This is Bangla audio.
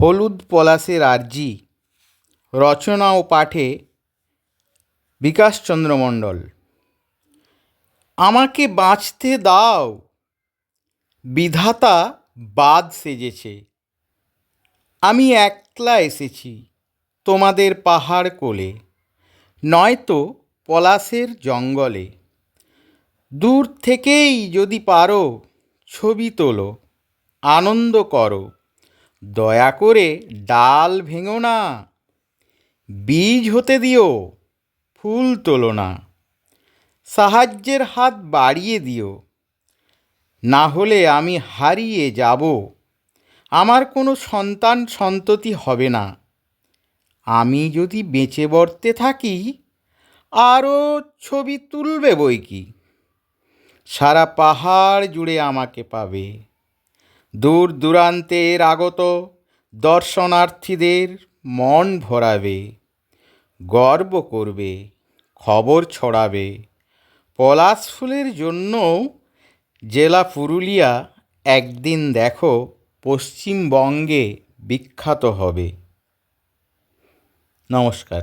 হলুদ পলাশের আর্জি, রচনা ও পাঠে বিকাশচন্দ্র মণ্ডল। আমাকে বাঁচতে দাও। বিধাতা বাদ সেজেছে। আমি একলা এসেছি তোমাদের পাহাড় কোলে। নয়তো পলাশের জঙ্গলে। দূর থেকেই যদি পারো ছবি তোলো, আনন্দ করো। দয়া করে ডাল ভেঙো না। বীজ হতে দিও, ফুল তোলো না। সাহায্যের হাত বাড়িয়ে দিও, না হলে আমি হারিয়ে যাব। আমার কোনো সন্তান সন্ততি হবে না। আমি যদি বেঁচে বর্তে থাকি আরও ছবি তুলবে বই কি? সারা পাহাড় জুড়ে আমাকে পাবে। দূর দূরান্তের আগত দর্শনার্থীদের মন ভরাবে, গর্ব করবে, খবর ছড়াবে। পলাশ ফুলের জন্যও জেলা পুরুলিয়া একদিন দেখো পশ্চিমবঙ্গে বিখ্যাত হবে। নমস্কার।